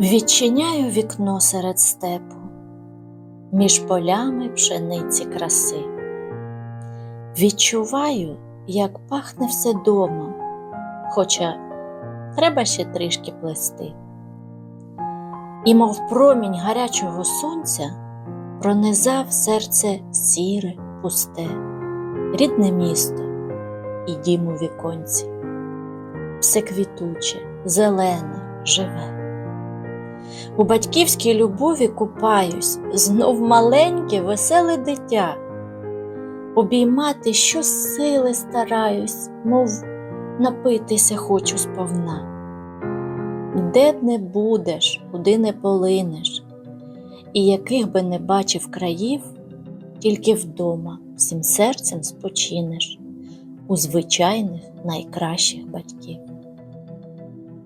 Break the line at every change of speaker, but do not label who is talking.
Відчиняю вікно серед степу, між полями пшениці краси. Відчуваю, як пахне все домом, хоча треба ще трішки плести. І, мов промінь гарячого сонця, пронизав серце сіре, пусте, рідне місто і дім у віконці. Все квітуче, зелене, живе. У батьківській любові купаюсь, знов маленьке, веселе дитя. Обіймати щосили стараюсь, мов напитися хочу сповна. Де б не будеш, куди не полинеш, і яких би не бачив країв, тільки вдома всім серцем спочинеш у звичайних найкращих батьків.